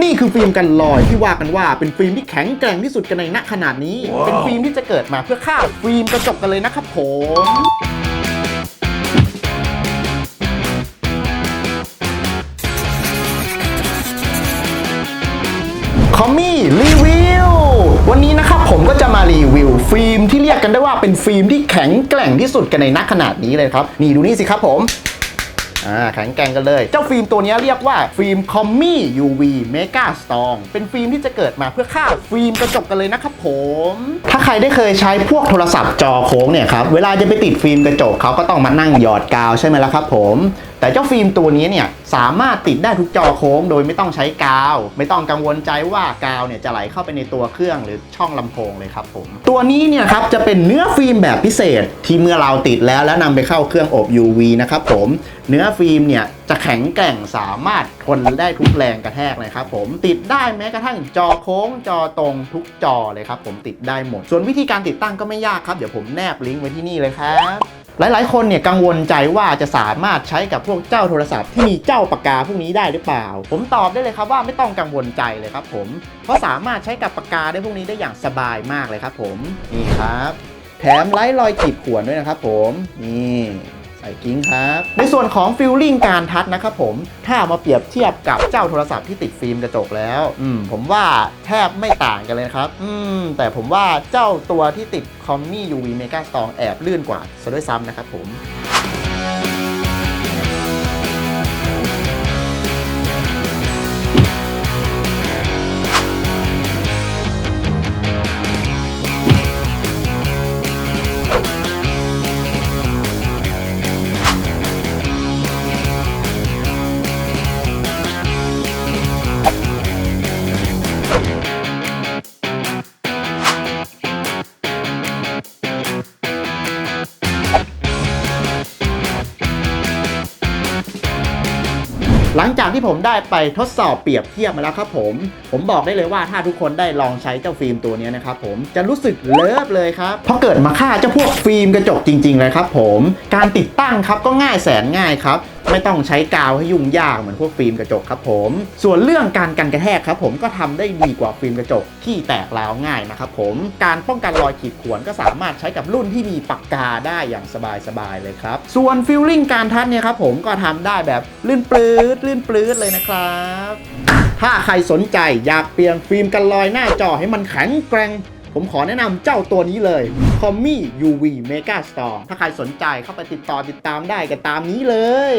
นี่คือฟิล์มกันลอยที่ว่ากันว่าเป็นฟิล์มที่แข็งแกร่งที่สุดกันในณขนาดนี้ เป็นฟิล์มที่จะเกิดมาเพื่อฆ่าฟิล์มกระจกกันเลยนะครับผมคอมมี่รีวิววันนี้นะครับผมก็จะมารีวิวฟิล์มที่เรียกกันได้ว่าเป็นฟิล์มที่แข็งแกร่งที่สุดกันในนักขนาดนี้เลยครับ นี่ดูนี่สิครับผม อ่าแข็งแกร่งกันเลย เจ้าฟิล์มตัวนี้เรียกว่าฟิล์มคอมมี่ UV Mega Strong เป็นฟิล์มที่จะเกิดมาเพื่อฆ่าฟิล์มกระจกกันเลยนะครับผม ถ้าใครได้เคยใช้พวกโทรศัพท์จอโค้งเนี่ยครับ เวลาจะไปติดฟิล์มกระจกเขาก็ต้องมานั่งหยอดกาวใช่ไหมล่ะครับผม แต่เจ้าฟิล์มตัวนี้เนี่ยสามารถติดได้ทุกจอโค้ง โดยไม่ต้องใช้กาว ไม่ต้องกังวลใจว่ากาวเนี่ยจะไหลเข้าไปในตัวเครื่องหรือช่องลำโพงเลยครับผม ตัวนี้เนี่ยครับจะเป็นเนื้อฟิล์มแบบพิเศษที่เมื่อเราติดแล้วแล้วนำไปเข้าเครื่องอบ UV นะครับผม เนื้อฟิล์มเนี่ยจะแข็งแกร่งสามารถทนได้ทุกแรงกระแทกเลยครับผมติดได้แม้กระทั่งจอโค้งจอตรงทุกจอเลยครับผมติดได้หมด ส่วนวิธีการติดตั้งก็ไม่ยากครับเดี๋ยวผมแนบลิงก์ไว้ที่นี่เลยครับ หลาย ๆ คนเนี่ยกังวลใจว่าจะสามารถใช้กับพวกเจ้าโทรศัพท์ที่มีเจ้าปากกาพวกนี้ได้หรือเปล่า ผมตอบได้เลยครับว่าไม่ต้องกังวลใจเลยครับผมเพราะสามารถใช้กับปากกาได้พวกนี้ได้อย่างสบายมากเลยครับผมนี่ครับ แถมไร้รอยขีดข่วนด้วยนะครับผมนี่ ใส่กิ้งครับ ในส่วนของฟิลลิ่งการทัชนะครับผม ถ้าเอามาเปรียบเทียบกับเจ้าโทรศัพท์ที่ติดฟิล์มกระจกแล้วอืมผมว่าแทบไม่ต่างกันเลยนะครับ อืม แต่ผมว่าเจ้าตัวที่ติดคอมมี่ UV Mega Strong แอบลื่นกว่าซะด้วยซ้ำนะครับผม หลังจากที่ผมได้ไปทดสอบเปรียบเทียบมาแล้วครับผม ผมบอกได้เลยว่าถ้าทุกคนได้ลองใช้เจ้าฟิล์มตัวนี้นะครับผมจะรู้สึกเลิฟเลยครับ เพราะเกิดมาค่าเจ้าพวกฟิล์มกระจกจริง ๆ เลยครับผม การติดตั้งครับก็ง่ายแสนง่ายครับ ไม่ต้องใช้กาวให้ยุ่งยากเหมือนพวกฟิล์มกระจกครับผม ส่วนเรื่องการกันกระแทกครับผมก็ทำได้ดีกว่าฟิล์มกระจกที่แตกราวง่ายนะครับผมการป้องกันรอยขีดข่วนก็สามารถใช้กับรุ่นที่มีปากกาได้อย่างสบายๆเลยครับ ส่วนฟิลลิ่งการทัชเนี่ยครับผมก็ทำได้แบบลื่นปลื้ดลื่นปลื้ดเลยนะครับถ้าใครสนใจอยากเปลี่ยนฟิล์มกันรอยหน้าจอให้มันแข็งแกร่ง ผมขอแนะนำเจ้าตัวนี้เลย c o m m i UV Mega Store ถ้าใครสนใจเข้าไปติดต่อติดตามได้กันตามนี้เลย